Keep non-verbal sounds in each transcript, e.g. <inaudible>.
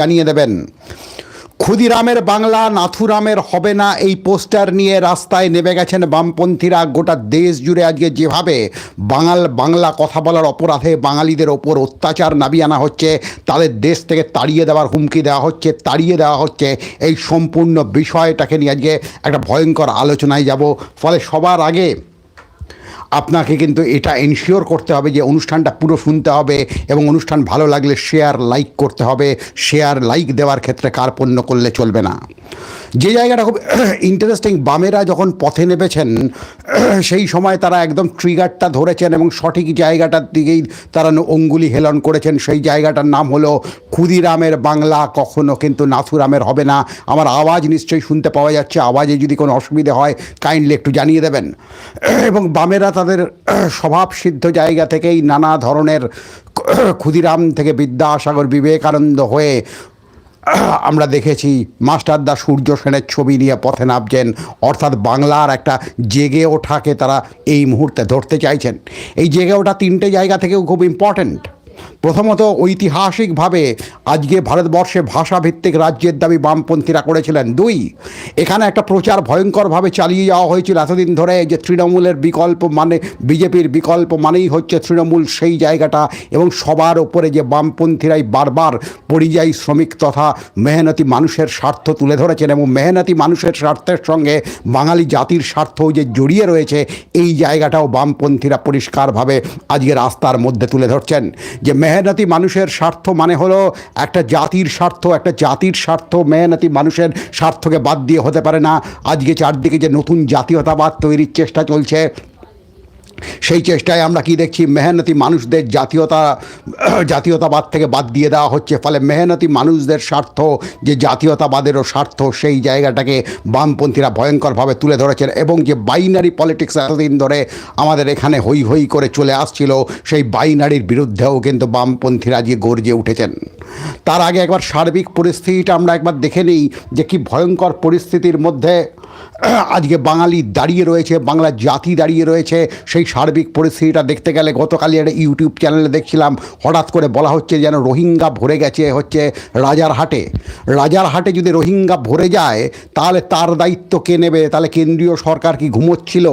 জানিয়ে দেবেন। ক্ষুদিরামের বাংলা, নাথুরামের হবে না এই পোস্টার নিয়ে রাস্তায় নেমে গেছেন বামপন্থীরা। গোটা দেশ জুড়ে আজকে যেভাবে বাঙাল বাংলা কথা বলার অপরাধে বাঙালিদের ওপর অত্যাচার নামিয়ে আনা হচ্ছে, তাদের দেশ থেকে তাড়িয়ে দেওয়ার হুমকি দেওয়া হচ্ছে, তাড়িয়ে দেওয়া হচ্ছে, এই সম্পূর্ণ বিষয়টাকে নিয়ে আজকে একটা ভয়ঙ্কর আলোচনায় যাব। ফলে সবার আগে আপনাকে কিন্তু এটা এনশিওর করতে হবে যে অনুষ্ঠানটা পুরো শুনতে হবে এবং অনুষ্ঠান ভালো লাগলে শেয়ার লাইক করতে হবে। শেয়ার লাইক দেওয়ার ক্ষেত্রে কার্পণ্য করলে চলবে না। যে জায়গাটা খুব <clears throat> ইন্টারেস্টিং বামেরা যখন পথে নেমেছেন, <clears throat> সেই সময় তারা একদম ট্রিগারটা ধরেছেন এবং সঠিক জায়গাটার দিকেই তারা অঙ্গুলি হেলন করেছেন। সেই জায়গাটার নাম হলো ক্ষুদিরামের বাংলা, কখনো কিন্তু নাথুরামের হবে না। আমার আওয়াজ নিশ্চয়ই শুনতে পাওয়া যাচ্ছে। আওয়াজে যদি কোনো অসুবিধে হয় কাইন্ডলি একটু জানিয়ে দেবেন। <clears throat> এবং বামেরা তাদের <clears throat> স্বভাবসিদ্ধ জায়গা থেকেই নানা ধরনের <clears throat> ক্ষুদিরাম থেকে বিদ্যাসাগর বিবেকানন্দ হয়ে <clears throat> আমরা দেখেছি মাস্টারদা সূর্য সেনের ছবি নিয়ে পথে নামছেন। অর্থাৎ বাংলার একটা জেগে ওঠাকে তারা এই মুহূর্তে ধরতে চাইছেন। এই জেগে ওঠা তিনটে জায়গা থেকেও খুব ইম্পর্ট্যান্ট প্রথমত ঐতিহাসিকভাবে আজকে ভারতবর্ষে ভাষাভিত্তিক রাজ্যের দাবি বামপন্থীরা করেছিলেন। দুই, এখানে একটা প্রচার ভয়ঙ্করভাবে চালিয়ে যাওয়া হয়েছিল। এতদিন ধরে যে তৃণমূলের বিকল্প মানে বিজেপির বিকল্প মানেই হচ্ছে তৃণমূল সেই জায়গাটা এবং সবার ওপরে যে বামপন্থীরাই বারবার পরিযায়ী শ্রমিক তথা মেহনতি মানুষের স্বার্থ তুলে ধরেছেন এবং মেহনতি মানুষের স্বার্থের সঙ্গে বাঙালি জাতির স্বার্থও যে জড়িয়ে রয়েছে, এই জায়গাটাও বামপন্থীরা পরিষ্কারভাবে আজকে রাস্তার মধ্যে তুলে ধরছেন। যে মেহনতি মানুষের স্বার্থ মানে হলো একটা জাতির স্বার্থ, একটা জাতির স্বার্থ মেহনতি মানুষের স্বার্থকে বাদ দিয়ে হতে পারে না। আজকে চারদিকে যে নতুন জাতীয়তাবাদ তৈরির চেষ্টা চলছে সেই চেষ্টায় আমরা কি দেখছি? মেহনতি মানুষদের জাতীয়তা, জাতীয়তাবাদ থেকে বাদ দিয়ে দেওয়া হচ্ছে। ফলে মেহনতি মানুষদের স্বার্থ, যে জাতীয়তাবাদেরও স্বার্থ, সেই জায়গাটাকে বামপন্থীরা ভয়ঙ্করভাবে তুলে ধরেছেন এবং যে বাইনারি পলিটিক্স এতদিন ধরে আমাদের এখানে হই হই করে চলে আসছিল, সেই বাইনারির বিরুদ্ধেও কিন্তু বামপন্থীরা যে গর্জে উঠেছেন। তার আগে একবার সার্বিক পরিস্থিতিটা আমরা একবার দেখে নিই যে কি ভয়ঙ্কর পরিস্থিতির মধ্যে <clears throat> আজকে বাঙালি দাঁড়িয়ে রয়েছে, বাংলা জাতি দাঁড়িয়ে রয়েছে। সেই সার্বিক পরিস্থিতিটা দেখতে গেলে গতকালই একটা ইউটিউব চ্যানেলে দেখছিলাম, হঠাৎ করে বলা হচ্ছে যেন রোহিঙ্গা ভরে গেছে হচ্ছে রাজারহাটে। রাজারহাটে যদি রোহিঙ্গা ভরে যায়, তাহলে তার দায়িত্ব কে নেবে? তাহলে কেন্দ্রীয় সরকার কি ঘুমোচ্ছিল?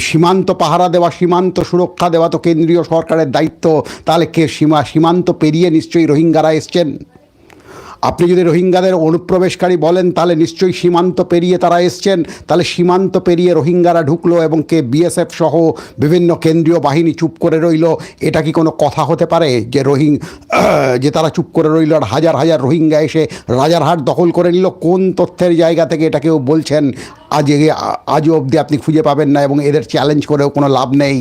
সীমান্ত পাহারা দেওয়া, সীমান্ত সুরক্ষা দেওয়া তো কেন্দ্রীয় সরকারের দায়িত্ব। তাহলে কে সীমা, সীমান্ত পেরিয়ে নিশ্চয়ই রোহিঙ্গারা এসছেন? আপনি যদি রোহিঙ্গাদের অনুপ্রবেশকারী বলেন, তাহলে নিশ্চয়ই সীমান্ত পেরিয়ে তারা এসছেন। তাহলে সীমান্ত পেরিয়ে রোহিঙ্গারা ঢুকলো এবং কে বিএসএফ সহ বিভিন্ন কেন্দ্রীয় বাহিনী চুপ করে রইল, এটা কি কোনো কথা হতে পারে যে রোহিং, <clears throat> যে তারা চুপ করে রইল আর হাজার হাজার রোহিঙ্গা এসে রাজারহাট দখল করে নিল? কোন তথ্যের জায়গা থেকে এটা কেউ বলছেন? আজ আজও অবধি আপনি খুঁজে পাবেন না এবং এদের চ্যালেঞ্জ করেও কোনো লাভ নেই।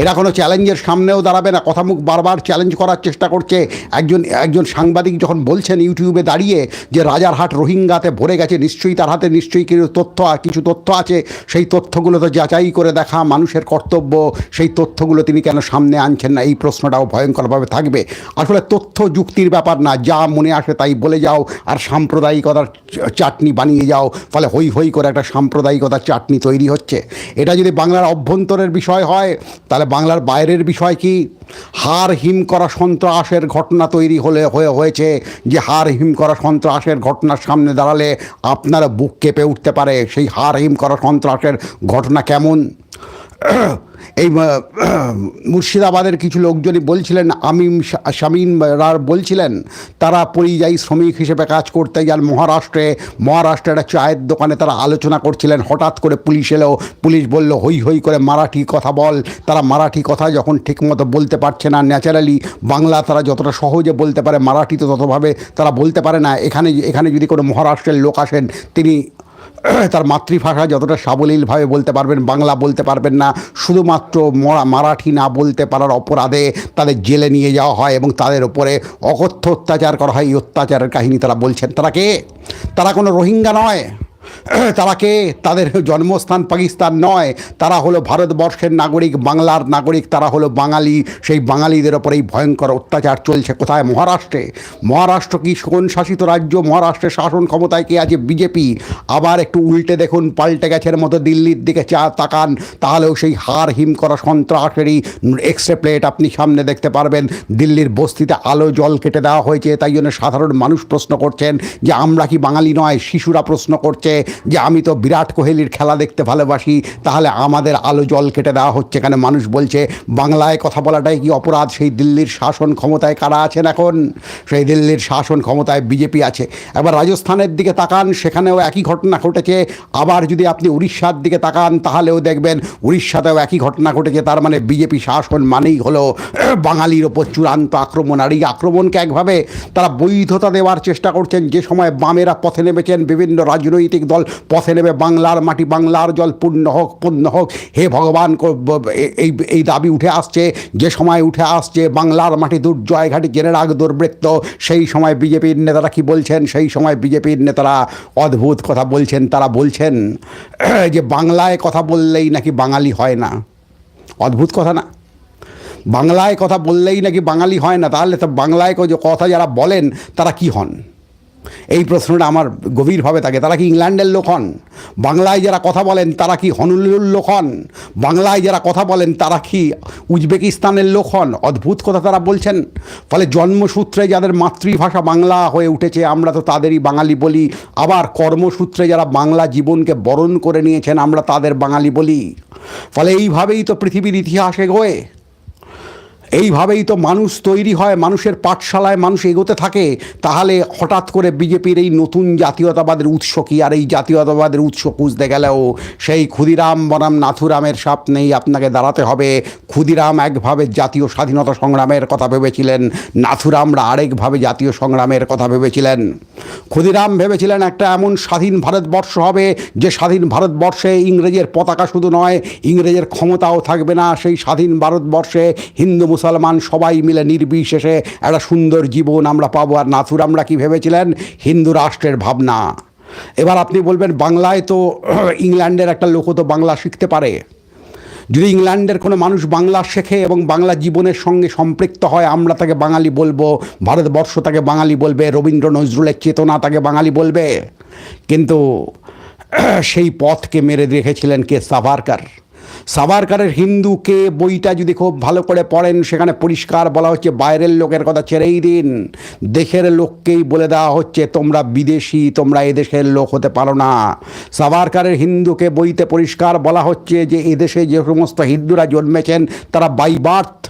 এরা কোনো চ্যালেঞ্জের সামনেও দাঁড়াবে না। কথা মুখ বারবার চ্যালেঞ্জ করার চেষ্টা করছে। একজন একজন সাংবাদিক যখন বলছেন ইউটিউবে দাঁড়িয়ে যে রাজারহাট রোহিঙ্গাতে ভরে গেছে, নিশ্চয়ই তার হাতে নিশ্চয়ই কিছু তথ্য কিছু তথ্য আছে। সেই তথ্যগুলো তো যাচাই করে দেখা, মানুষের কর্তব্য, সেই তথ্যগুলো তিনি কেন সামনে আনছেন না? এই প্রশ্নটাও ভয়ঙ্করভাবে থাকবে। আসলে তথ্য যুক্তির ব্যাপার না, যা মনে আসে তাই বলে যাও আর সাম্প্রদায়িকতার চাটনি বানিয়ে যাও। ফলে হই হই করে একটা সাম্প্রদায়িকতার চাটনি তৈরি হচ্ছে। এটা যদি বাংলার অভ্যন্তরের বিষয় হয় তাহলে বাংলার বাইরের বিষয় কি? হার হিম করা সন্ত্রাসের ঘটনা তৈরি হলে হয়ে হয়েছে যে হার হিম করা সন্ত্রাসের ঘটনার সামনে দাঁড়ালে আপনারা বুক কেঁপে উঠতে পারে। সেই হার হিম করা সন্ত্রাসের ঘটনা কেমন? <coughs> এই <coughs> মুর্শিদাবাদের কিছু লোকজনই বলছিলেন আমি শা- শামীম রার বলছিলেন, তারা পরিযায়ী শ্রমিক হিসেবে কাজ করতে যান মহারাষ্ট্রে। মহারাষ্ট্রের একটা চায়ের দোকানে তারা আলোচনা করছিলেন, হঠাৎ করে পুলিশ এলো। পুলিশ বলল, হই হই করে মারাঠি কথা বল। তারা মারাঠি কথা যখন ঠিকমতো বলতে পারছে না, ন্যাচারালি বাংলা তারা যতটা সহজে বলতে পারে, মারাঠি তো ততভাবে তারা বলতে পারে না। এখানে এখানে যদি কোনো মহারাষ্ট্রের লোক আসেন, তিনি <clears throat> তার মাতৃভাষা যতটা সাবলীলভাবে বলতে পারবেন, বাংলা বলতে পারবেন না, শুধুমাত্র মরা- মারাঠি না বলতে পারার অপরাধে তাদের জেলে নিয়ে যাওয়া হয় এবং তাদের উপরে অকথ্য অত্যাচার করা হয়। এই অত্যাচারের কাহিনী তারা বলছেন। তারা কে? তারা কোনো রোহিঙ্গা নয়। <clears throat> তারা কে তাদের জন্মস্থান পাকিস্তান নয়, তারা হলো ভারতবর্ষের নাগরিক, বাংলার নাগরিক, তারা হলো বাঙালি। সেই বাঙালিদের ওপর এই ভয়ঙ্কর অত্যাচার চলছে। কোথায়? মহারাষ্ট্রে। মহারাষ্ট্র কি কোন শাসিত রাজ্য? মহারাষ্ট্রের শাসন ক্ষমতায় কে আছে? বিজেপি। আবার একটু উল্টে দেখুন, পাল্টে গেছের মতো দিল্লির দিকে চা তাকান। তাহলেও সেই হার হিম করা সন্ত্রাসেরই এক্সরে প্লেট আপনি সামনে দেখতে পারবেন। দিল্লির বস্তিতে আলো জল কেটে দেওয়া হয়েছে। তাই জন্য সাধারণ মানুষ প্রশ্ন করছেন যে, আমরা কি বাঙালি নয়? শিশুরা প্রশ্ন করছে। যে, আমি তো বিরাট কোহলির খেলা দেখতে ভালোবাসি, তাহলে আমাদের আলো জল কেটে দেওয়া হচ্ছে এখানে মানুষ বলছে, বাংলায় কথা বলাটাই কি অপরাধ? সেই দিল্লির শাসন ক্ষমতায় কারা আছেন এখন? সেই দিল্লির শাসন ক্ষমতায় বিজেপি আছে। এবার রাজস্থানের দিকে তাকান, সেখানেও একই ঘটনা ঘটেছে। আবার যদি আপনি উড়িষ্যার দিকে তাকান, তাহলেও দেখবেন উড়িষ্যাতেও একই ঘটনা ঘটেছে। তার মানে বিজেপি শাসন মানেই হলো <clears throat> বাঙালির ওপর চূড়ান্ত আক্রমণ। আর এই আক্রমণকে একভাবে তারা বৈধতা দেওয়ার চেষ্টা করছেন। যে সময় বামেরা পথে নেমেছেন, বিভিন্ন রাজনৈতিক দল, পথে নেবে বাংলার মাটি, বাংলার জল পূর্ণ হোক পূর্ণ হোক। হে ভগবান এই এই দাবি উঠে আসছে, যে সময় উঠে আসছে, বাংলার মাটি দুর্জয় ঘাটি জেনে রাখ দুর্বৃত্ত। সেই সময় বিজেপির নেতারা কি বলছেন? সেই সময় বিজেপির নেতারা অদ্ভুত কথা বলছেন। তারা বলছেন, যে বাংলায় কথা বললেই নাকি বাঙালি হয় না। অদ্ভুত কথা না। বাংলায় কথা বললেই নাকি বাঙালি হয় না। তাহলে তো বাংলায় কথা যারা বলেন, তারা কি হন? এই প্রশ্নটা আমার গভীরভাবে থাকে। তারা কি ইংল্যান্ডের লোক হন? বাংলায় যারা কথা বলেন, তারা কি হনুলুর লোক হন? বাংলায় যারা কথা বলেন, তারা কি উজবেকিস্তানের লোক হন? অদ্ভুত কথা তারা বলছেন। ফলে জন্মসূত্রে যাদের মাতৃভাষা বাংলা হয়ে উঠেছে, আমরা তো তাদেরই বাঙালি বলি। আবার কর্মসূত্রে যারা বাংলা জীবনকে বরণ করে নিয়েছেন, আমরা তাদের বাঙালি বলি। ফলে এইভাবেই তো পৃথিবীর ইতিহাসে গোয়ে এইভাবেই তো মানুষ তৈরি হয়, মানুষের পাঠশালায় মানুষ এগোতে থাকে, তাহলে হঠাৎ করে বিজেপির এই নতুন জাতীয়তাবাদের উৎস কী? আর এই জাতীয়তাবাদের উৎস খুঁজতে গেলেও সেই ক্ষুদিরাম বনাম নাথুরামের সামনেই আপনাকে দাঁড়াতে হবে। ক্ষুদিরাম একভাবে জাতীয় স্বাধীনতা সংগ্রামের কথা ভেবেছিলেন, নাথুরামরা আরেকভাবে জাতীয় সংগ্রামের কথা ভেবেছিলেন। ক্ষুদিরাম ভেবেছিলেন একটা এমন স্বাধীন ভারতবর্ষ হবে, যে স্বাধীন ভারতবর্ষে ইংরেজের পতাকা শুধু নয়, ইংরেজের ক্ষমতাও থাকবে না সেই স্বাধীন ভারতবর্ষে হিন্দু মুসলমান সবাই মিলে নির্বিশেষে একটা সুন্দর জীবন আমরা পাবো। আর নাথুর আমরা কি ভেবেছিলেন? হিন্দু রাষ্ট্রের ভাবনা। এবার আপনি বলবেন, বাংলায় তো <clears throat> ইংল্যান্ডের একটা লোকও তো বাংলা শিখতে পারে। যদি ইংল্যান্ডের কোনো মানুষ বাংলা শেখে এবং বাংলা জীবনের সঙ্গে সম্পৃক্ত হয়, আমরা তাকে বাঙালি বলব, ভারতবর্ষ তাকে বাঙালি বলবে, রবীন্দ্র নজরুলের চেতনা তাকে বাঙালি বলবে। কিন্তু <clears throat> সেই পথকে মেরে রেখেছিলেন কে? সাভারকার। সাভারকারের হিন্দুকে বইটা যদি খুব ভালো করে পড়েন, সেখানে পরিষ্কার বলা হচ্ছে বাইরের লোকের কথা ছেড়েই দিন। দেশের লোককেই বলে দেওয়া হচ্ছে, তোমরা বিদেশি, তোমরা এদেশের লোক হতে পারো না। সাভারকারের হিন্দুকে বইতে পরিষ্কার বলা হচ্ছে যে, এদেশে যে সমস্ত হিন্দুরা জন্মেছেন, তারা বাই বার্থ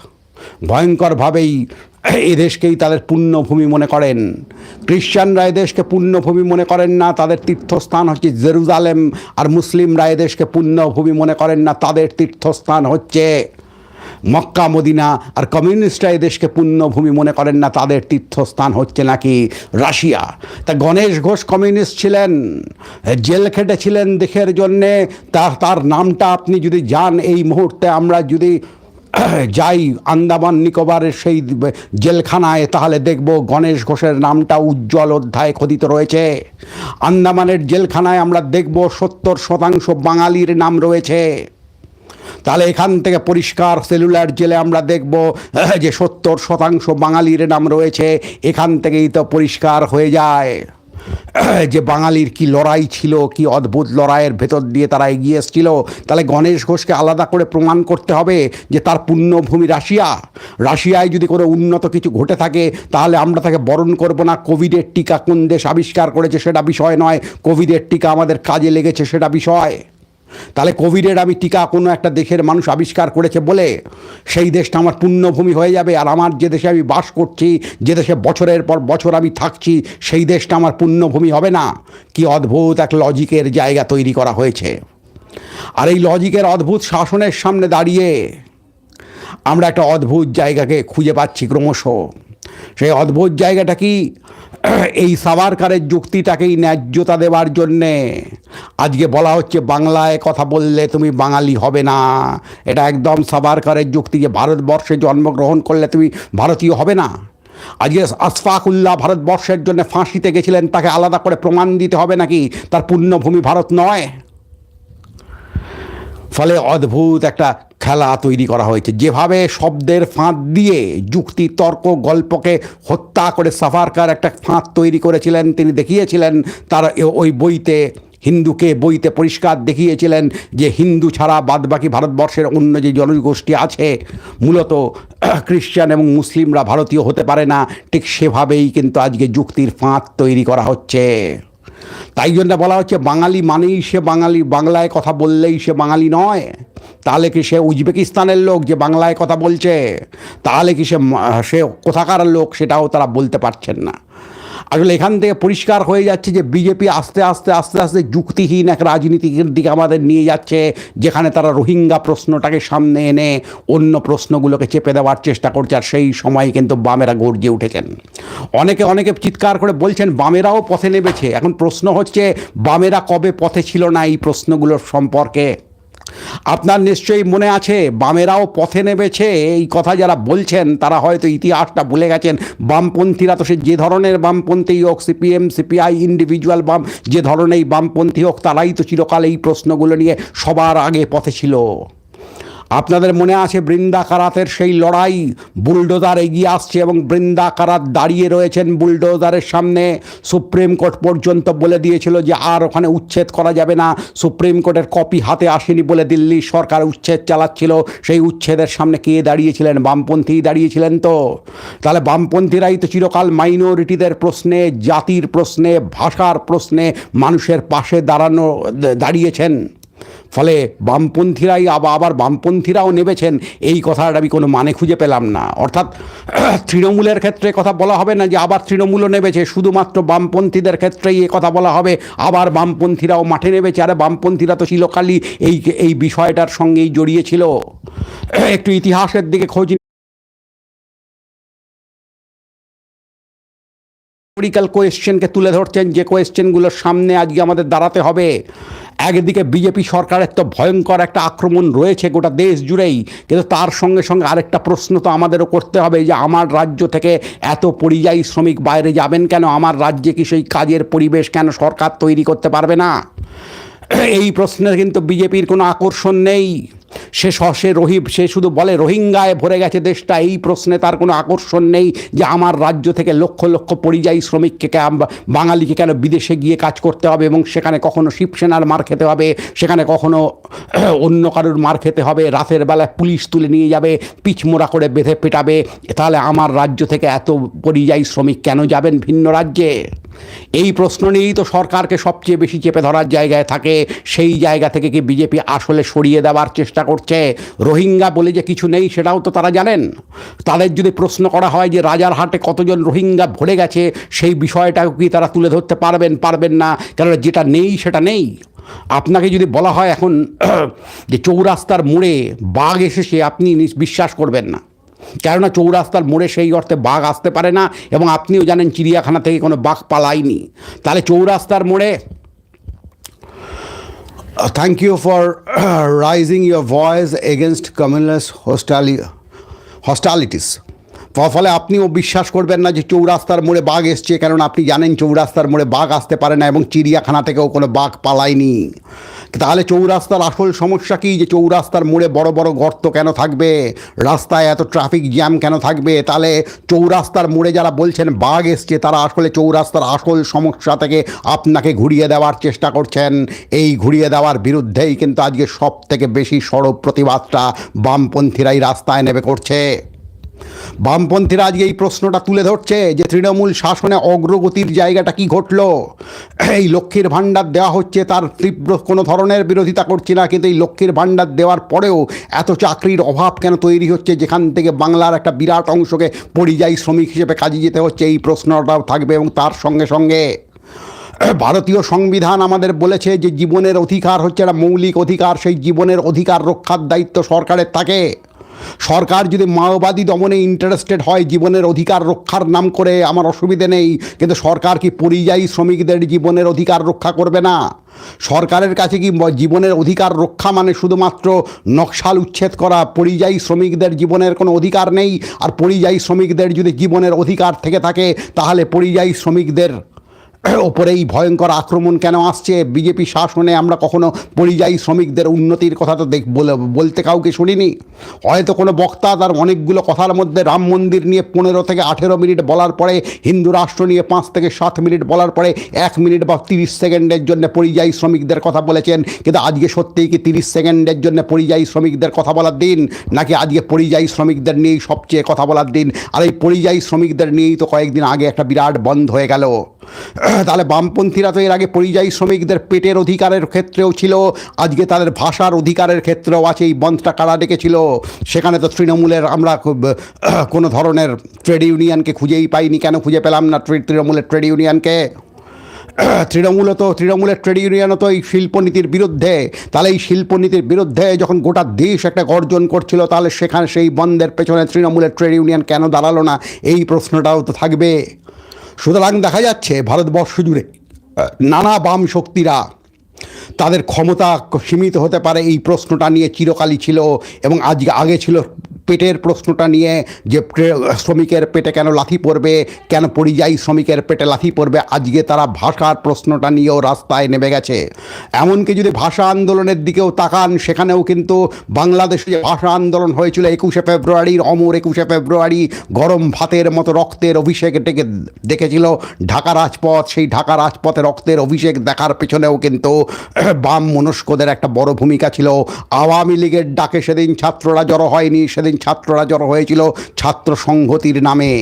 ভয়ঙ্করভাবেই এদেশকেই তাদের পুণ্যভূমি মনে করেন। খ্রিশ্চানরা এদেশকে পুণ্যভূমি মনে করেন না, তাদের তীর্থস্থান হচ্ছে জেরুজালেম, আর মুসলিমরা এদেশকে পুণ্যভূমি মনে করেন না, তাদের তীর্থস্থান হচ্ছে মক্কা, মদিনা, আর কমিউনিস্টরা এদেশকে পুণ্যভূমি মনে করেন না, তাদের তীর্থস্থান হচ্ছে নাকি রাশিয়া। তা গণেশ ঘোষ কমিউনিস্ট ছিলেন, জেল খেটেছিলেন দেশের জন্যে তার তার নামটা আপনি যদি যান, এই মুহূর্তে আমরা যদি <clears throat> যাই আন্দামান নিকোবরের সেই জেলখানায়, তাহলে দেখব গণেশ ঘোষের নামটা উজ্জ্বল অধ্যায় খোদিত রয়েছে। আন্দামানের জেলখানায় আমরা দেখব সত্তর শতাংশ বাঙালির নাম রয়েছে। তাহলে এখান থেকে পরিষ্কার সেলুলার জেলে আমরা দেখব, <clears throat> যে সত্তর শতাংশ বাঙালির নাম রয়েছে, এখান থেকেই তো পরিষ্কার হয়ে যায়। <clears throat> যে বাঙালির কি লড়াই ছিল, কি অদ্ভুত লড়াইয়ের ভেতর দিয়ে তারা এগিয়ে এসেছিল, তাহলে গণেশ ঘোষকে আলাদা করে প্রমাণ করতে হবে যে তার পুণ্যভূমি রাশিয়া। রাশিয়ায় যদি কোনো উন্নত কিছু ঘটে থাকে, তাহলে আমরা তাকে বরণ করব না। কোভিডের টিকা কোন দেশ আবিষ্কার করেছে সেটা বিষয় নয়। কোভিডের টিকা আমাদের কাজে লেগেছে সেটা বিষয়। তাহলে কোভিডের আমি টিকা কোনো একটা দেশের মানুষ আবিষ্কার করেছে বলে সেই দেশটা আমার পুণ্যভূমি হয়ে যাবে আর আমার যে দেশে আমি বাস করছি, যে দেশে বছরের পর বছর আমি থাকছি, সেই দেশটা আমার পুণ্যভূমি হবে না। কি অদ্ভুত এক লজিকের জায়গা তৈরি করা হয়েছে। আর এই লজিকের অদ্ভুত শাসনের সামনে দাঁড়িয়ে আমরা একটা অদ্ভুত জায়গাকে খুঁজে পাচ্ছি ক্রমশ। সেই অদ্ভুত জায়গাটা কি? এই সাভারকারের যুক্তিটাকেই ন্যায্যতা দেওয়ার জন্যে। আজকে বলা হচ্ছে, বাংলায় কথা বললে তুমি বাঙালি হবে না। এটা একদম সাবারকারের যুক্তি যে ভারতবর্ষে জন্মগ্রহণ করলে তুমি ভারতীয় হবে না। আজকে আশফাকুল্লাহ ভারতবর্ষের জন্য ফাঁসিতে গেছিলেন, তাকে আলাদা করে প্রমাণ দিতে হবে নাকি? তার পুণ্যভূমি ভারত নয়। ফলে অদ্ভুত একটা খেলা তৈরি করা হয়েছে। যেভাবে শব্দের ফাঁদ দিয়ে যুক্তি, তর্ক, গল্পকে হত্যা করে সাফারকার একটা ফাঁদ তৈরি করেছিলেন, তিনি দেখিয়েছিলেন, তার ওই বইতে, হিন্দুকে বইতে পরিষ্কার দেখিয়েছিলেন যে হিন্দু ছাড়া বাদবাকি ভারতবর্ষের অন্য যে জনগোষ্ঠী আছে, মূলত খ্রিস্টান এবং মুসলিমরা ভারতীয় হতে পারে না, ঠিক সেভাবেই কিন্তু আজকে যুক্তির ফাঁদ তৈরি করা হচ্ছে। তাই জন্য বলা হচ্ছে, বাঙালি মানেই সে বাঙালি, বাংলায় কথা বললেই সে বাঙালি নয়। তাহলে কি সে উজবেকিস্তানের লোক যে বাংলায় কথা বলছে? তাহলে কি সে সে কোথাকার লোক সেটাও তারা বলতে পারছেন না। আসলে এখান থেকে পরিষ্কার হয়ে যাচ্ছে যে বিজেপি আস্তে আস্তে আস্তে আস্তে যুক্তিহীন এক রাজনীতির দিকে আমাদের নিয়ে যাচ্ছে, যেখানে তারা রোহিঙ্গা প্রশ্নটাকে সামনে এনে অন্য প্রশ্নগুলোকে চেপে দেওয়ার চেষ্টা করছে, আর সেই সময় কিন্তু বামেরা গর্জে উঠেছেন। অনেকে অনেকে চিৎকার করে বলছেন, বামেরাও পথে নেমেছে। এখন প্রশ্ন হচ্ছে, বামেরা কবে পথে ছিল না এই প্রশ্নগুলোর সম্পর্কে? আপনার নিশ্চয়ই মনে আছে, বামেরাও পথে নেমেছে। এই কথা যারা বলছেন, তারা হয়তো ইতিহাসটা ভুলে গেছেন। বামপন্থীরা তো সে যে ধরনের বামপন্থী হোক, সিপিএম, সিপিআই ইন্ডিভিজুয়াল বাম, যে ধরনের বামপন্থী হোক, তারাই তো চিরকাল এই প্রশ্নগুলো নিয়ে সবার আগে পথে ছিল। আপনাদের মনে আছে বৃন্দা কারাতের সেই লড়াই? বুলডোজার এগিয়ে আসছে এবং বৃন্দা কারাত দাঁড়িয়ে রয়েছেন বুলডোজারের সামনে। সুপ্রিম কোর্ট পর্যন্ত বলে দিয়েছিল যে আর ওখানে উচ্ছেদ করা যাবে না। সুপ্রিম কোর্টের কপি হাতে আসেনি বলে দিল্লি সরকার উচ্ছেদ চালাচ্ছিল। সেই উচ্ছেদের সামনে কে দাঁড়িয়েছিলেন? বামপন্থী দাঁড়িয়েছিলেন তো। তাহলে বামপন্থীরাই তো চিরকাল মাইনরিটিদের প্রশ্নে, জাতির প্রশ্নে, ভাষার প্রশ্নে মানুষের পাশে দাঁড়ানো, দাঁড়িয়েছেন। ফলে বামপন্থীরাই আবার আবার বামপন্থীরাও নেবেছেন এই কথার আমি কোনো মানে খুঁজে পেলাম না। অর্থাৎ <clears throat> তৃণমূলের ক্ষেত্রে কথা বলা হবে না যে আবার তৃণমূলও নেবেছে শুধুমাত্র বামপন্থীদের ক্ষেত্রেই এ কথা বলা হবে। আবার বামপন্থীরাও মাঠে নেবেছে আরে বামপন্থীরা তো চিরকালই এই এই বিষয়টার সঙ্গেই জড়িয়েছিল। <clears throat> একটু ইতিহাসের দিকে খোঁজ হিস্টোরিক্যাল কোয়েশ্চেনকে তুলে ধরছেন। যে কোয়েশ্চেনগুলোর সামনে আজকে আমাদের দাঁড়াতে হবে। একদিকে বিজেপি সরকারের তো ভয়ঙ্কর একটা আক্রমণ রয়েছে গোটা দেশ জুড়েই। কিন্তু তার সঙ্গে সঙ্গে আরেকটা প্রশ্ন তো আমাদেরও করতে হবে যে, আমার রাজ্য থেকে এত পরিযায়ী শ্রমিক বাইরে যাবেন কেন? আমার রাজ্যে কি সেই কাজের পরিবেশ কেন সরকার তৈরি করতে পারবে না? এই প্রশ্নের কিন্তু বিজেপির কোনো আকর্ষণ নেই। সে স- রহিব সে শুধু বলে, রোহিঙ্গায় ভরে গেছে দেশটা, এই প্রশ্নে তার কোনো আকর্ষণ নেই যে আমার রাজ্য থেকে লক্ষ লক্ষ পরিযায়ী শ্রমিককে বাঙালিকে কেন বিদেশে গিয়ে কাজ করতে হবে এবং সেখানে কখনো শিবসেনার মার খেতে হবে, সেখানে কখনো <clears throat> অন্য কারোর মার খেতে হবে, রাতের বেলায় পুলিশ তুলে নিয়ে যাবে পিচমোড়া করে বেঁধে পেটাবে তাহলে আমার রাজ্য থেকে এত পরিযায়ী শ্রমিক কেন যাবেন ভিন্ন রাজ্যে? এই প্রশ্ন নিয়েই তো সরকারকে সবচেয়ে বেশি চেপে ধরার জায়গায় থাকে, সেই জায়গা থেকে কি বিজেপি আসলে সরিয়ে দেওয়ার চেষ্টা করছে। রোহিঙ্গা বলে যে কিছু নেই সেটাও তো তারা জানেন। তাদের যদি প্রশ্ন করা হয় যে রাজারহাটে কতজন রোহিঙ্গা ভরে গেছে, সেই বিষয়টাও কি তারা তুলে ধরতে পারবেন পারবেন না? কেননা যেটা নেই সেটা নেই। আপনাকে যদি বলা হয় এখন <clears throat> যে চৌরাস্তার মোড়ে বাঘ এসেছে, আপনি বিশ্বাস করবেন না। কেননা চৌরাস্তার মোড়ে সেই অর্থে বাঘ আসতে পারে না, এবং আপনিও জানেন চিড়িয়াখানা থেকে কোনো বাঘ পালায়নি। তাহলে চৌরাস্তার মোড়ে Uh, thank you for uh, <clears throat> raising your voice against communist hostali- hostilities. ফলে আপনিও বিশ্বাস করবেন না যে চৌরাস্তার মোড়ে বাঘ এসছে কারণ আপনি জানেন চৌরাস্তার মোড়ে বাঘ আসতে পারে না এবং চিড়িয়াখানা থেকেও কোনো বাঘ পালায়নি। তাহলে চৌরাস্তার আসল সমস্যা কি? যে চৌরাস্তার মোড়ে বড় বড় গর্ত কেন থাকবে? রাস্তায় এত ট্রাফিক জ্যাম কেন থাকবে? তাহলে চৌরাস্তার মোড়ে যারা বলছেন বাঘ এসছে, তারা আসলে চৌরাস্তার আসল সমস্যা থেকে আপনাকে ঘুরিয়ে দেওয়ার চেষ্টা করছেন। এই ঘুরিয়ে দেওয়ার বিরুদ্ধেই কিন্তু আজকে সব থেকে বেশি সড়ক প্রতিবাদটা বামপন্থীরাই রাস্তায় নেমে করছে। বামপন্থীরা আজকে এই প্রশ্নটা তুলে ধরছে যে তৃণমূল শাসনে অগ্রগতির জায়গাটা কি ঘটলো? এই লক্ষ্মীর ভাণ্ডার দেওয়া হচ্ছে, তার তীব্র কোনো ধরনের বিরোধিতা করছি না, কিন্তু এই লক্ষ্মীর ভাণ্ডার দেওয়ার পরেও এত চাকরির অভাব কেন তৈরি হচ্ছে? যেখান থেকে বাংলার একটা বিরাট অংশকে পরিযায়ী শ্রমিক হিসেবে কাজে যেতে হচ্ছে, এই প্রশ্নটাও থাকবে এবং তার সঙ্গে সঙ্গে ভারতীয় সংবিধান আমাদের বলেছে যে জীবনের অধিকার হচ্ছে একটা মৌলিক অধিকার, সেই জীবনের অধিকার রক্ষার দায়িত্ব সরকারের থাকে। সরকার যদি মাওবাদী দমনে ইন্টারেস্টেড হয়, জীবনের অধিকার রক্ষার নাম করে, আমার অসুবিধে নেই। কিন্তু সরকার কি পরিযায়ী শ্রমিকদের জীবনের অধিকার রক্ষা করবে না? সরকারের কাছে কি জীবনের অধিকার রক্ষা মানে শুধুমাত্র নকশাল উচ্ছেদ করা? পরিযায়ী শ্রমিকদের জীবনের কোনো অধিকার নেই। আর পরিযায়ী শ্রমিকদের যদি জীবনের অধিকার থেকে থাকে, তাহলে পরিযায়ী শ্রমিকদের <clears throat> ওপরে এই ভয়ঙ্কর আক্রমণ কেন আসছে? বিজেপি শাসনে আমরা কখনো পরিযায়ী শ্রমিকদের উন্নতির কথা তো দেখ, বলে- বলতে কাউকে শুনিনি। হয়তো কোনো বক্তা তার অনেকগুলো কথার মধ্যে রাম মন্দির নিয়ে পনেরো থেকে আঠেরো মিনিট বলার পরে, হিন্দু রাষ্ট্র নিয়ে পাঁচ থেকে সাত মিনিট বলার পরে, এক মিনিট বা তিরিশ সেকেন্ডের জন্য পরিযায়ী শ্রমিকদের কথা বলেছেন। কিন্তু আজকে সত্যিই কি তিরিশ সেকেন্ডের জন্য পরিযায়ী শ্রমিকদের কথা বলার দিন? নাকি আজকে পরিযায়ী শ্রমিকদের নিয়েই সবচেয়ে কথা বলার দিন? আর এই পরিযায়ী শ্রমিকদের নিয়েই তো কয়েকদিন আগে একটা বিরাট বন্ধ হয়ে গেল। <clears throat> তাহলে বামপন্থীরা তো এর আগে পরিযায়ী শ্রমিকদের পেটের অধিকারের ক্ষেত্রেও ছিল, আজকে তাদের ভাষার অধিকারের ক্ষেত্রেও আছে, এই বন্ধটা কারা ডেকেছিল? সেখানে তো তৃণমূলের আমরা <clears throat> কোনো ধরনের ট্রেড ইউনিয়নকে খুঁজেই পাইনি, কেন খুঁজে পেলাম না তৃণমূলের ট্রেড ইউনিয়নকে? <clears throat> তৃণমূল তো, তৃণমূলের ট্রেড ইউনিয়নও তো এই শিল্পনীতির বিরুদ্ধে, তাহলে এই শিল্পনীতির বিরুদ্ধে যখন গোটা দেশ একটা গর্জন করছিল, তাহলে সেখানে সেই বন্ধের পেছনে তৃণমূলের ট্রেড ইউনিয়ন কেন দাঁড়াল না? এই প্রশ্নটাও তো থাকবে। সুতরাং দেখা যাচ্ছে ভারতবর্ষ জুড়ে নানা বাম শক্তিরা তাদের ক্ষমতা সীমিত হতে পারে, এই প্রশ্নটা নিয়ে চিরকালই ছিল এবং আজকে আগে ছিল পেটের প্রশ্নটা নিয়ে যে শ্রমিকের পেটে কেন লাথি পড়বে, কেন পরিযায়ী শ্রমিকের পেটে লাথি পড়বে, আজকে তারা ভাষার প্রশ্নটা নিয়েও রাস্তায় নেমে গেছে। এমনকি যদি ভাষা আন্দোলনের দিকেও তাকান, সেখানেও কিন্তু বাংলাদেশে যে ভাষা আন্দোলন হয়েছিল একুশে ফেব্রুয়ারির, অমর একুশে ফেব্রুয়ারি গরম ভাতের মতো রক্তের অভিষেক ডেকে দেখেছিল ঢাকা রাজপথ, সেই ঢাকা রাজপথে রক্তের অভিষেক দেখার পেছনেও কিন্তু <coughs> বাম মনস্কদের একটা বড় ভূমিকা ছিল। আওয়ামী লীগের ডাকে সেদিন ছাত্ররা জড়ো হয়নি, সেদিন ছাত্ররা জড়ো হয়েছিল ছাত্র সংহতির নামে।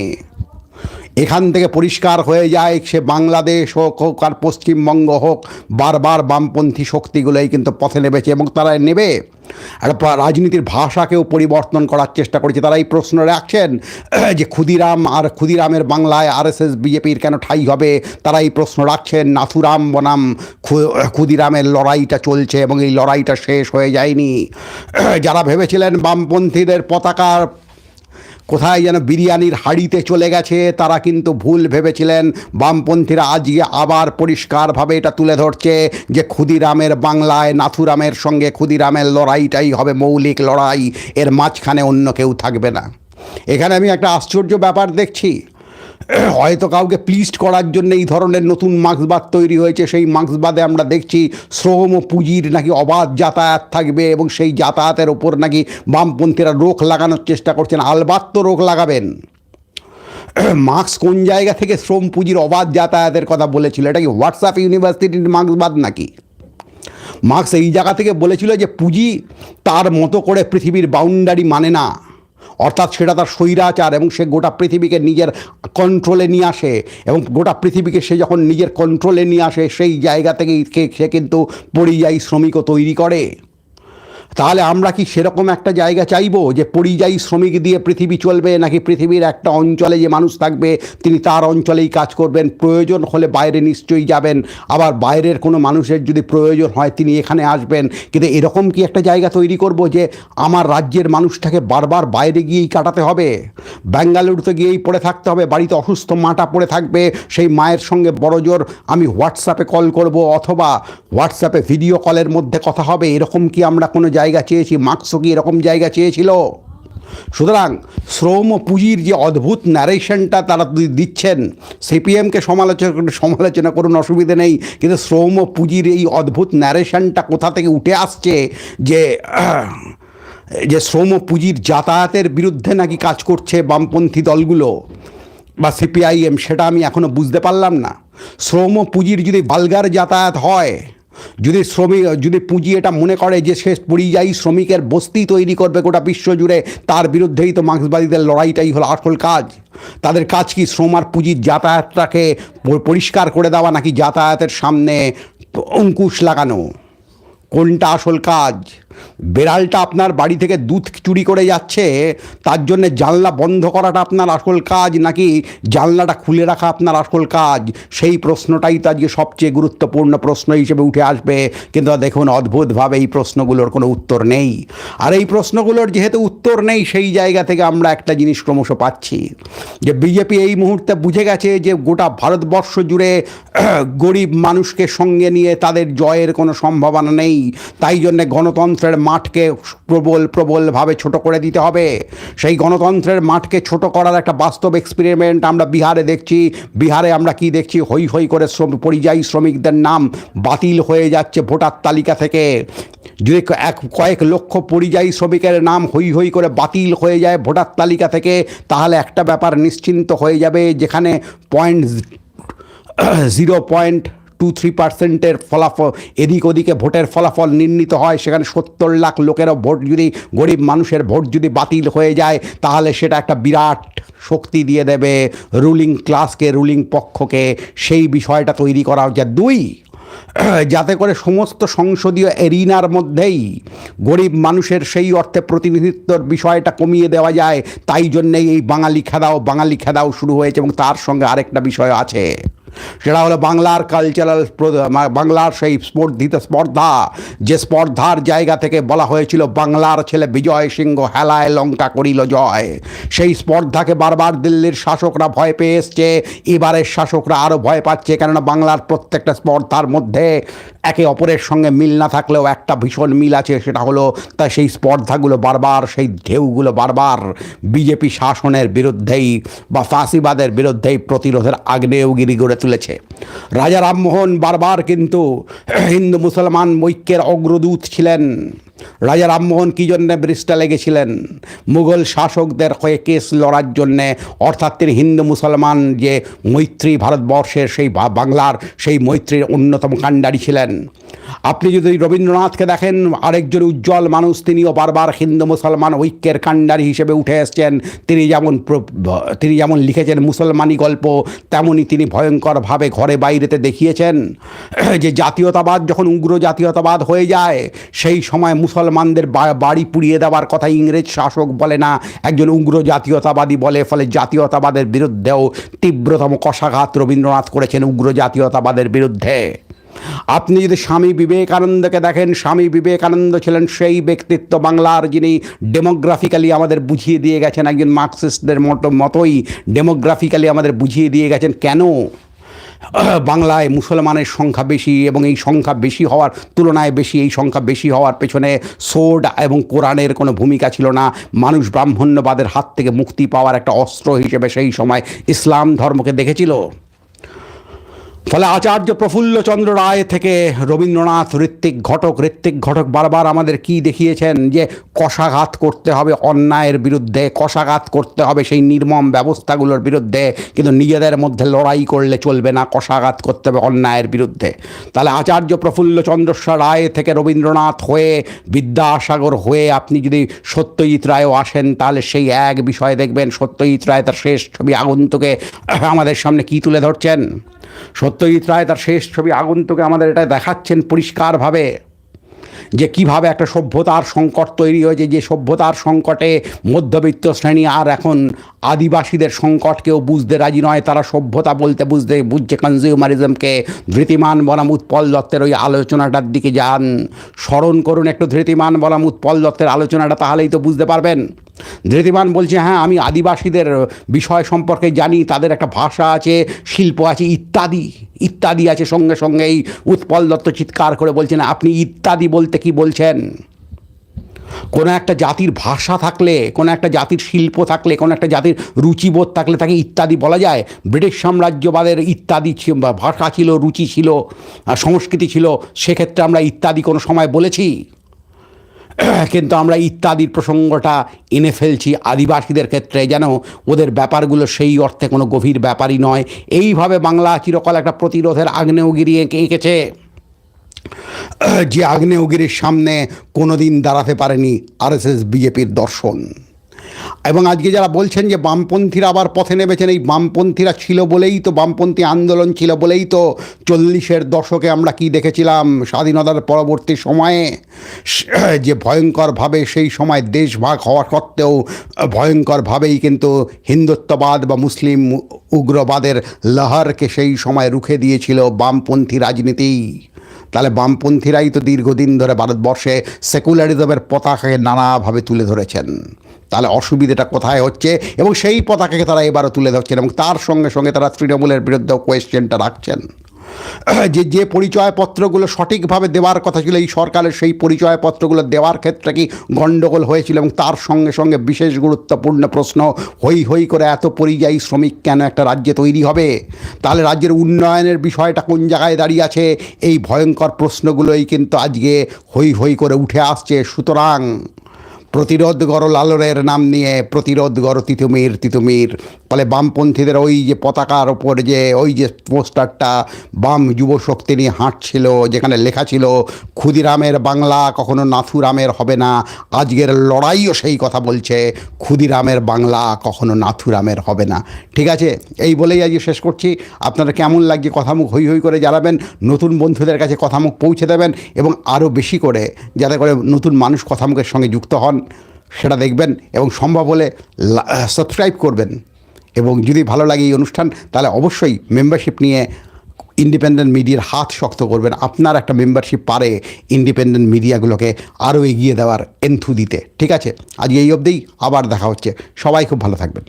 এখান থেকে পরিষ্কার হয়ে যায়, সে বাংলাদেশ হোক হোক আর পশ্চিমবঙ্গ হোক, বারবার বামপন্থী শক্তিগুলোই কিন্তু পথে নেমেছে এবং তারা নেবে। প্রা- রাজনীতির ভাষাকেও পরিবর্তন করার চেষ্টা করেছে। তারা এই প্রশ্ন রাখছেন, <clears throat> যে ক্ষুদিরাম আর ক্ষুদিরামের বাংলায় আরএসএস, বিজেপির কেন ঠাই হবে? তারা এই প্রশ্ন রাখছেন, নাথুরাম বনাম ক্ষুদিরামের লড়াইটা চলছে এবং এই লড়াইটা শেষ হয়ে যায়নি। <clears throat> যারা ভেবেছিলেন বামপন্থীদের পতাকা কোথায় যেন বিরিয়ানির হাড়িতে চলে গেছে, তারা কিন্তু ভুল ভেবেছিলেন। বামপন্থীরা আজকে আবার পরিষ্কারভাবে এটা তুলে ধরছে যে ক্ষুদিরামের বাংলায়, নাথুরামের সঙ্গে ক্ষুদিরামের লড়াইটাই হবে মৌলিক লড়াই, এর মাঝখানে অন্য কেউ থাকবে না। এখানে আমি একটা আশ্চর্য ব্যাপার দেখছি। <clears throat> হয়তো কাউকে প্লিস্ট করার জন্য এই ধরনের নতুন মার্ক্সবাদ তৈরি হয়েছে। সেই মার্ক্সবাদে আমরা দেখছি শ্রম ও পুঁজির নাকি অবাধ যাতায়াত থাকবে এবং সেই যাতায়াতের ওপর নাকি বামপন্থীরা রোক লাগানোর চেষ্টা করছেন। আলবাত তো রোক লাগাবেন। <clears throat> মার্ক্স কোন জায়গা থেকে শ্রম পুঁজির অবাধ যাতায়াতের কথা বলেছিল? এটা কি হোয়াটসঅ্যাপ ইউনিভার্সিটির মার্ক্সবাদ নাকি? মার্ক্স এই জায়গা থেকে বলেছিল যে পুঁজি তার মতো করে পৃথিবীর বাউন্ডারি মানে না। অর্থাৎ সেটা তার স্বৈরাচার এবং সে গোটা পৃথিবীকে নিজের কন্ট্রোলে নিয়ে আসে এবং গোটা পৃথিবীকে সে যখন নিজের কন্ট্রোলে নিয়ে আসে, সেই জায়গা থেকে সে কিন্তু পরিযায়ী শ্রমিকও তৈরি করে। তাহলে আমরা কি সেরকম একটা জায়গা চাইব যে পরিযায়ী শ্রমিক দিয়ে পৃথিবী চলবে, নাকি পৃথিবীর একটা অঞ্চলে যে মানুষ থাকবে, তিনি তার অঞ্চলেই কাজ করবেন, প্রয়োজন হলে বাইরে নিশ্চয়ই যাবেন, আবার বাইরের কোনো মানুষের যদি প্রয়োজন হয় তিনি এখানে আসবেন। কিন্তু এরকম কি একটা জায়গা তৈরি করব যে আমার রাজ্যের মানুষটাকে বারবার বাইরে গিয়েই কাটাতে হবে? ব্যাঙ্গালুরুতে গিয়েই পড়ে থাকতে হবে, বাড়িতে অসুস্থ মাটা পড়ে থাকবে, সেই মায়ের সঙ্গে বড় জোর আমি হোয়াটসঅ্যাপে কল করব, অথবা হোয়াটসঅ্যাপে ভিডিও কলের মধ্যে কথা হবে, এরকম কি আমরা কোনো জায়গা চেয়েছি, মার্ক্সও কি এরকম জায়গা চেয়েছিল? সুতরাং শ্রম পুঁজির যে অদ্ভুত ন্যারেশনটা তারা দিচ্ছেন, সিপিএমকে সমালোচনা সমালোচনা করুন, অসুবিধে নেই, কিন্তু শ্রম পুঁজির এই অদ্ভুত ন্যারেশনটা কোথা থেকে উঠে আসছে যে <clears throat> যে শ্রম পুঁজির যাতায়াতের বিরুদ্ধে নাকি কাজ করছে বামপন্থী দলগুলো বা সিপিআইএম, সেটা আমি এখনও বুঝতে পারলাম না। শ্রম পুঁজির যদি বালগার যাতায়াত হয় যদি শ্রমিক, যদি পুঁজি এটা মনে করে যে সে পরিযায়ী শ্রমিকের বস্তি তৈরি করবে গোটা বিশ্ব জুড়ে, তার বিরুদ্ধেই তো মার্ক্সবাদীদের লড়াইটাই হলো আসল কাজ। তাদের কাজ কি শ্রম আর পুঁজির যাতায়াতটাকে পরিষ্কার করে দেওয়া নাকি যাতায়াতের সামনে অঙ্কুশ লাগানো? কোনটা আসল কাজ? বেড়ালটা আপনার বাড়ি থেকে দুধ চুরি করে যাচ্ছে, তার জন্য জানলা বন্ধ করাটা আপনার আসল কাজ নাকি জানলাটা খুলে রাখা আপনার আসল কাজ? সেই প্রশ্নটাই তো আজকে সবচেয়ে গুরুত্বপূর্ণ প্রশ্ন হিসেবে উঠে আসবে। কিন্তু দেখুন, অদ্ভুতভাবে এই প্রশ্নগুলোর কোনো উত্তর নেই। আর এই প্রশ্নগুলোর যেহেতু উত্তর নেই, সেই জায়গা থেকে আমরা একটা জিনিস ক্রমশ পাচ্ছি। যে বিজেপি এই মুহূর্তে বুঝে গেছে যে গোটা ভারতবর্ষ জুড়ে <clears throat> গরিব মানুষকে সঙ্গে নিয়ে তাদের জয়ের কোনো সম্ভাবনা নেই। তাই জন্যে গণতন্ত্রের মাঠকে প্রবল, প্রবলভাবে ছোট করে দিতে হবে। সেই গণতন্ত্রের মাঠকে ছোট করার একটা বাস্তব এক্সপেরিমেন্ট আমরা বিহারে দেখছি। বিহারে আমরা কি দেখছি? হই হই করে শ্রম, পরিযায়ী শ্রমিকদের নাম বাতিল হয়ে যাচ্ছে ভোটার তালিকা থেকে। যদি এক, কয়েক লক্ষ পরিযায়ী শ্রমিকের নাম হই হই করে বাতিল হয়ে যায় ভোটার তালিকা থেকে, তাহলে একটা ব্যাপার নিশ্চিন্ত হয়ে যাবে যেখানে point zero point two three পার্সেন্টের ফলাফল, এদিক ওদিকে ভোটের ফলাফল নির্ণীত হয়, সেখানে সত্তর লাখ লোকেরও ভোট যদি, গরিব মানুষের ভোট যদি বাতিল হয়ে যায়, তাহলে সেটা একটা বিরাট শক্তি দিয়ে দেবে রুলিং ক্লাসকে রুলিং পক্ষকে। সেই বিষয়টা তৈরি করা হচ্ছে। দুই, যাতে করে সমস্ত সংসদীয় এরিনার মধ্যেই গরিব মানুষের সেই অর্থে প্রতিনিধিত্বর বিষয়টা কমিয়ে দেওয়া যায়, তাই জন্যেই এই বাঙালি খেদাও বাঙালি খেদাও শুরু হয়েছে এবং তার সঙ্গে আরেকটা বিষয় আছে। সেটা হলো বাংলার কালচারাল বাংলার সেই স্পর্ধিত স্পর্ধা, যে স্পর্ধার জায়গা থেকে বলা হয়েছিল বাংলার ছেলে বিজয় সিংহ হেলায় লঙ্কা করিল জয়। সেই স্পর্ধাকে বারবার দিল্লির শাসকরা ভয় পেয়ে এসছে, এবারের শাসকরা আরও ভয় পাচ্ছে, কেননা বাংলার প্রত্যেকটা স্পর্ধার মধ্যে একে অপরের সঙ্গে মিল না থাকলেও একটা ভীষণ মিল আছে, সেটা হলো তা সেই স্পর্ধাগুলো বারবার, সেই ঢেউগুলো বারবার বিজেপি শাসনের বিরুদ্ধেই বা ফাঁসিবাদের বিরুদ্ধেই প্রতিরোধের আগ্নেয়গিরি গড়ে তুলেছে। রাজা রামমোহন বারবার কিন্তু হিন্দু মুসলমান ঐক্যের অগ্রদূত ছিলেন। রাজা রামমোহন কী জন্যে ব্রিস্টালে গেছিলেন মুঘল শাসকদের হয়ে কেস লড়ার জন্যে অর্থাৎ তিনি হিন্দু মুসলমান যে মৈত্রী ভারতবর্ষের সেই বাংলার সেই মৈত্রীর অন্যতম কাণ্ডারি ছিলেন। আপনি যদি রবীন্দ্রনাথকে দেখেন, আরেকজন উজ্জ্বল মানুষ তিনিও বারবার হিন্দু মুসলমান ঐক্যের কাণ্ডারি হিসেবে উঠে এসছেন। তিনি যেমন তিনি যেমন লিখেছেন, মুসলমানি গল্প তেমনই তিনি ভয়ঙ্করভাবে ঘরে বাইরেতে দেখিয়েছেন যে জাতীয়তাবাদ যখন উগ্র জাতীয়তাবাদ হয়ে যায়, সেই সময় মুসলমানদের বাড়ি পুড়িয়ে দেওয়ার কথা ইংরেজ শাসক বলে না। একজন উগ্র জাতীয়তাবাদী বলে, ফলে জাতীয়তাবাদের বিরুদ্ধেও তীব্রতম কষাঘাত রবীন্দ্রনাথ করেছেন উগ্র জাতীয়তাবাদের বিরুদ্ধে। আপনি যদি স্বামী বিবেকানন্দকে দেখেন, স্বামী বিবেকানন্দ ছিলেন সেই ব্যক্তিত্ব বাংলার যিনি ডেমোগ্রাফিক্যালি আমাদের বুঝিয়ে দিয়ে গেছেন। একজন মার্কসিস্টদের মতো, মতোই ডেমোগ্রাফিক্যালি আমাদের বুঝিয়ে দিয়ে গেছেন। কেন? বাংলায় মুসলমানের সংখ্যা বেশি এবং এই সংখ্যা বেশি হওয়ার তুলনায় বেশি, এই সংখ্যা বেশি হওয়ার পেছনে সোড এবং কোরআনের কোনো ভূমিকা ছিল না। মানুষ ব্রাহ্মণ্যবাদের হাত থেকে মুক্তি পাওয়ার একটা অস্ত্র হিসেবে সেই সময় ইসলাম ধর্মকে দেখেছিল। ফলে আচার্য প্রফুল্লচন্দ্র রায় থেকে রবীন্দ্রনাথ ঋত্বিক ঘটক ঋত্বিক ঘটক বারবার আমাদের কি দেখিয়েছেন? যে কষাঘাত করতে হবে অন্যায়ের বিরুদ্ধে, কষাঘাত করতে হবে সেই নির্মম ব্যবস্থাগুলোর বিরুদ্ধে, কিন্তু নিজেদের মধ্যে লড়াই করলে চলবে না, কষাঘাত করতে হবে অন্যায়ের বিরুদ্ধে। তাহলে আচার্য প্রফুল্লচন্দ্র রায় থেকে রবীন্দ্রনাথ হয়ে, বিদ্যাসাগর হয়ে আপনি যদি সত্যজিৎ রায়ও আসেন, তাহলে সেই এক বিষয়ে দেখবেন। সত্যজিৎ রায় তার শেষ ছবি আগন্তুকে আমাদের সামনে কি তুলে ধরছেন? সত্যজিৎ রায় তার শেষ ছবি আগন্তুকে আমাদের এটা দেখাচ্ছেন পরিষ্কারভাবে যে কীভাবে একটা সভ্যতার সংকট তৈরি হয়েছে, যে সভ্যতার সংকটে মধ্যবিত্ত শ্রেণি আর এখন আদিবাসীদের সংকটকেও বুঝতে রাজি নয়, তারা সভ্যতা বলতে বুঝতে বুঝছে কনজিউমারিজমকে ধৃতিমান বনাম উৎপল দত্তের ওই আলোচনাটার দিকে যান। স্মরণ করুন একটু ধৃতিমান বনাম উৎপল দত্তের আলোচনাটা, তাহলেই তো বুঝতে পারবেন। ধৃতিমান বলছে হ্যাঁ আমি আদিবাসীদের বিষয় সম্পর্কে জানি, তাদের একটা ভাষা আছে, শিল্প আছে, ইত্যাদি ইত্যাদি আছে। সঙ্গে সঙ্গে এই উৎপল দত্ত চিৎকার করে বলছেন, আপনি ইত্যাদি বলতে কি বলছেন? কোনো একটা জাতির ভাষা থাকলে, কোনো একটা জাতির শিল্প থাকলে, কোনো একটা জাতির রুচিবোধ থাকলে তাকে ইত্যাদি বলা যায়। ব্রিটিশ সাম্রাজ্যবাদের ইত্যাদি ভাষা ছিল, রুচি ছিল সংস্কৃতি ছিল, সেক্ষেত্রে আমরা ইত্যাদি কোনো সময় বলেছি? <clears throat> কিন্তু আমরা ইত্যাদির প্রসঙ্গটা এনে ফেলছি আদিবাসীদের ক্ষেত্রে, যেন ওদের ব্যাপারগুলো সেই অর্থে কোনো গভীর ব্যাপারই নয়। এইভাবে বাংলা চিরকাল একটা প্রতিরোধের আগ্নেয়গিরি এঁকে, এঁকেছে। <clears throat> যে আগ্নেয়গিরির সামনে কোনো দিন দাঁড়াতে পারেনি আরএসএস বিজেপির দর্শন। এবং আজকে যারা বলছেন যে বামপন্থীরা আবার পথে নেমেছেন, এই বামপন্থীরা ছিল বলেই তো, বামপন্থী আন্দোলন ছিল বলেই তো চল্লিশের দশকে আমরা কি দেখেছিলাম স্বাধীনতার পরবর্তী সময়ে? যে ভয়ঙ্করভাবে সেই সময় দেশভাগ হওয়া সত্ত্বেও ভয়ঙ্করভাবেই কিন্তু হিন্দুত্ববাদ বা মুসলিম উগ্রবাদের লহরকে সেই সময় রুখে দিয়েছিল বামপন্থী রাজনীতি। তাহলে বামপন্থীরাই তো দীর্ঘদিন ধরে ভারতবর্ষে সেকুলারিজমের পতাকাকে নানাভাবে তুলে ধরেছেন। তাহলে অসুবিধাটা কোথায় হচ্ছে? এবং সেই পতাকাকে তারা এবারও তুলে ধরছেন এবং তার সঙ্গে সঙ্গে তারা তৃণমূলের বিরুদ্ধেও কোয়েশ্চেনটা রাখছেন। <clears throat> যে যে পরিচয়পত্রগুলো সঠিকভাবে দেওয়ার কথা ছিল, এই সরকারের সেই পরিচয়পত্রগুলো দেওয়ার ক্ষেত্রে কি গণ্ডগোল হয়েছিল এবং তার সঙ্গে সঙ্গে বিশেষ গুরুত্বপূর্ণ প্রশ্ন, হই হই করে এত পরিযায়ী শ্রমিক কেন একটা রাজ্যে তৈরি হবে? তাহলে রাজ্যের উন্নয়নের বিষয়টা কোন জায়গায় দাঁড়িয়ে আছে? এই ভয়ঙ্কর প্রশ্নগুলোই কিন্তু আজকে হই হই করে উঠে আসছে। সুতরাং প্রতিরোধ গড় লালরের নাম নিয়ে, প্রতিরোধ গড় তিতুমির তিতুমির। ফলে বামপন্থীদের ওই যে পতাকার ওপর যে, ওই যে পোস্টারটা বাম যুব শক্তি নিয়ে হাঁটছিল, যেখানে লেখা ছিল, ক্ষুদিরামের বাংলা কখনো নাথুরামের হবে না, আজকের লড়াইও সেই কথা বলছে, ক্ষুদিরামের বাংলা কখনো নাথুরামের হবে না। ঠিক আছে? এই বলেই আজকে শেষ করছি। আপনারা কেমন লাগছে কথামুখ হই হই করে জানাবেন, নতুন বন্ধুদের কাছে কথামুখ পৌঁছে দেবেন, এবং আরও বেশি করে যাতে করে নতুন মানুষ কথামুখের সঙ্গে যুক্ত হন। সেটা দেখবেন এবং সম্ভব হলে সাবস্ক্রাইব করবেন। এবং যদি ভালো লাগে এই অনুষ্ঠান, তাহলে অবশ্যই মেম্বারশিপ নিয়ে ইন্ডিপেন্ডেন্ট মিডিয়ার হাত শক্ত করবেন। আপনার একটা মেম্বারশিপ পারে ইন্ডিপেন্ডেন্ট মিডিয়াগুলোকে আরও এগিয়ে দেওয়ার এন্থু দিতে ঠিক আছে? আজ এই অবধিই আবার দেখা হচ্ছে। সবাই খুব ভালো থাকবেন।